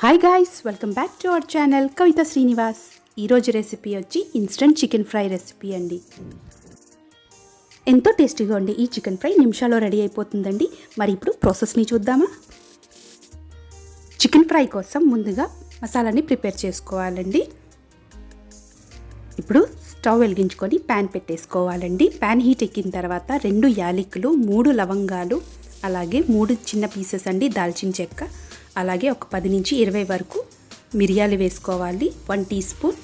Hi guys welcome back to our channel Kavitha Srinivas ఈరోజు recipe వచ్చి instant chicken fry recipe అండి. ఎంతో టేస్టీగా ఉండే ఈ చికెన్ ఫ్రై నిమిషాల్లో రెడీ అయిపోతుందండి. మరి ఇప్పుడు ప్రాసెస్ని చూద్దామా? చికెన్ ఫ్రై కోసం ముందుగా మసాలాని ప్రిపేర్ చేసుకోవాలండి. ఇప్పుడు స్టవ్ వెలిగించుకొని ప్యాన్ పెట్టేసుకోవాలండి. ప్యాన్ హీట్ ఎక్కిన తర్వాత రెండు యాలకులు మూడు లవంగాలు అలాగే మూడు చిన్న పీసెస్ అండి దాల్చిన చెక్క. అలాగే ఒక పది నుంచి ఇరవై వరకు మిరియాలు వేసుకోవాలి. వన్ టీ స్పూన్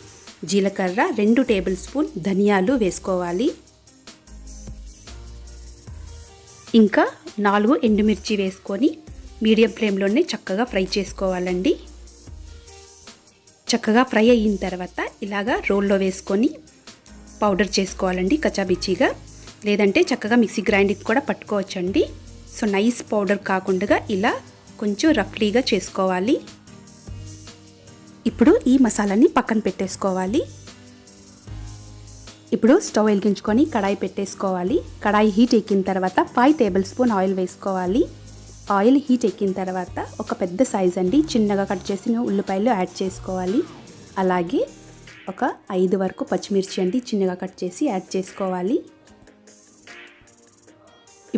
జీలకర్ర రెండు టేబుల్ స్పూన్ ధనియాలు వేసుకోవాలి. ఇంకా నాలుగు ఎండుమిర్చి వేసుకొని మీడియం ఫ్లేమ్లోనే చక్కగా ఫ్రై చేసుకోవాలండి. చక్కగా ఫ్రై అయిన తర్వాత ఇలాగా రోల్లో వేసుకొని పౌడర్ చేసుకోవాలండి కచాబిచ్చిగా లేదంటే చక్కగా మిక్సీ గ్రైండింగ్ కూడా పట్టుకోవచ్చండి. సో నైస్ పౌడర్ కాకుండా ఇలా కొంచెం రఫ్లీగా చేసుకోవాలి. ఇప్పుడు ఈ మసాలాని పక్కన పెట్టేసుకోవాలి. ఇప్పుడు స్టవ్ వెలిగించుకొని కడాయి పెట్టేసుకోవాలి. కడాయి హీట్ ఎక్కిన తర్వాత ఫైవ్ టేబుల్ స్పూన్ ఆయిల్ వేసుకోవాలి. ఆయిల్ హీట్ ఎక్కిన తర్వాత ఒక పెద్ద సైజ్ అండి. చిన్నగా కట్ చేసిన ఉల్లిపాయలు యాడ్ చేసుకోవాలి. అలాగే ఒక ఐదు వరకు పచ్చిమిర్చి అండి చిన్నగా కట్ చేసి యాడ్ చేసుకోవాలి.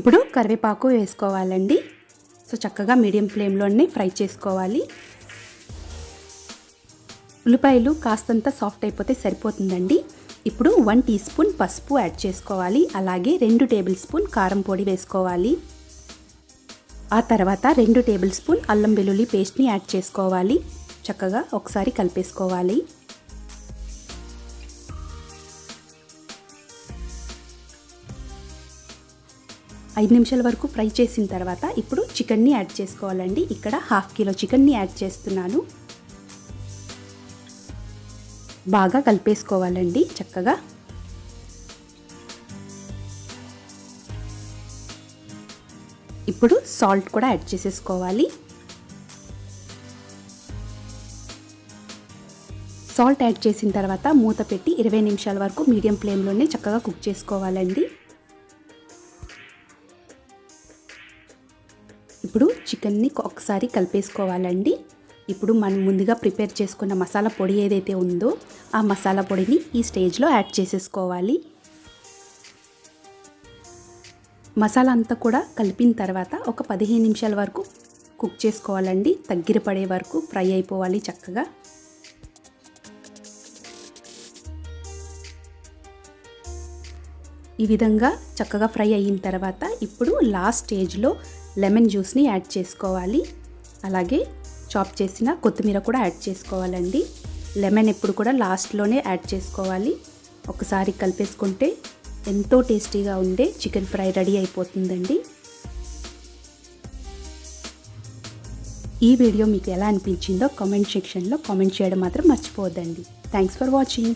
ఇప్పుడు కరివేపాకు వేసుకోవాలండి. సో చక్కగా మీడియం ఫ్లేమ్లోనే ఫ్రై చేసుకోవాలి. ఉల్లిపాయలు కాస్తంత సాఫ్ట్ అయిపోతే సరిపోతుందండి. ఇప్పుడు వన్ టీ స్పూన్ పసుపు యాడ్ చేసుకోవాలి. అలాగే రెండు టేబుల్ స్పూన్ కారం పొడి వేసుకోవాలి. ఆ తర్వాత రెండు టేబుల్ స్పూన్ అల్లం వెల్లుల్లి పేస్ట్ని యాడ్ చేసుకోవాలి. చక్కగా ఒకసారి కలిపేసుకోవాలి. ఐదు నిమిషాల వరకు ఫ్రై చేసిన తర్వాత ఇప్పుడు చికెన్ని యాడ్ చేసుకోవాలండి. ఇక్కడ హాఫ్ కిలో చికెన్ని యాడ్ చేస్తున్నాను. బాగా కలిపేసుకోవాలండి చక్కగా. ఇప్పుడు సాల్ట్ కూడా యాడ్ చేసేసుకోవాలి. సాల్ట్ యాడ్ చేసిన తర్వాత మూత పెట్టి ఇరవై నిమిషాల వరకు మీడియం ఫ్లేమ్లోనే చక్కగా కుక్ చేసుకోవాలండి. ఇప్పుడు చికెన్ని ఒకసారి కలిపేసుకోవాలండి. ఇప్పుడు మనం ముందుగా ప్రిపేర్ చేసుకున్న మసాలా పొడి ఏదైతే ఉందో ఆ మసాలా పొడిని ఈ స్టేజ్లో యాడ్ చేసేసుకోవాలి. మసాలా అంతా కూడా కలిపిన తర్వాత ఒక పదిహేను నిమిషాల వరకు కుక్ చేసుకోవాలండి. తగ్గిర పడే వరకు ఫ్రై అయిపోవాలి చక్కగా. ఈ విధంగా చక్కగా ఫ్రై అయిన తర్వాత ఇప్పుడు లాస్ట్ స్టేజ్లో లెమన్ జ్యూస్ని యాడ్ చేసుకోవాలి. అలాగే చాప్ చేసిన కొత్తిమీర కూడా యాడ్ చేసుకోవాలండి. లెమన్ ఎప్పుడు కూడా లాస్ట్లోనే యాడ్ చేసుకోవాలి. ఒకసారి కలిపేసుకుంటే ఎంతో టేస్టీగా ఉండే చికెన్ ఫ్రై రెడీ అయిపోతుందండి. ఈ వీడియో మీకు ఎలా అనిపించిందో కామెంట్ సెక్షన్లో కామెంట్ చేయడం మాత్రం మర్చిపోవద్దండి. Thanks for watching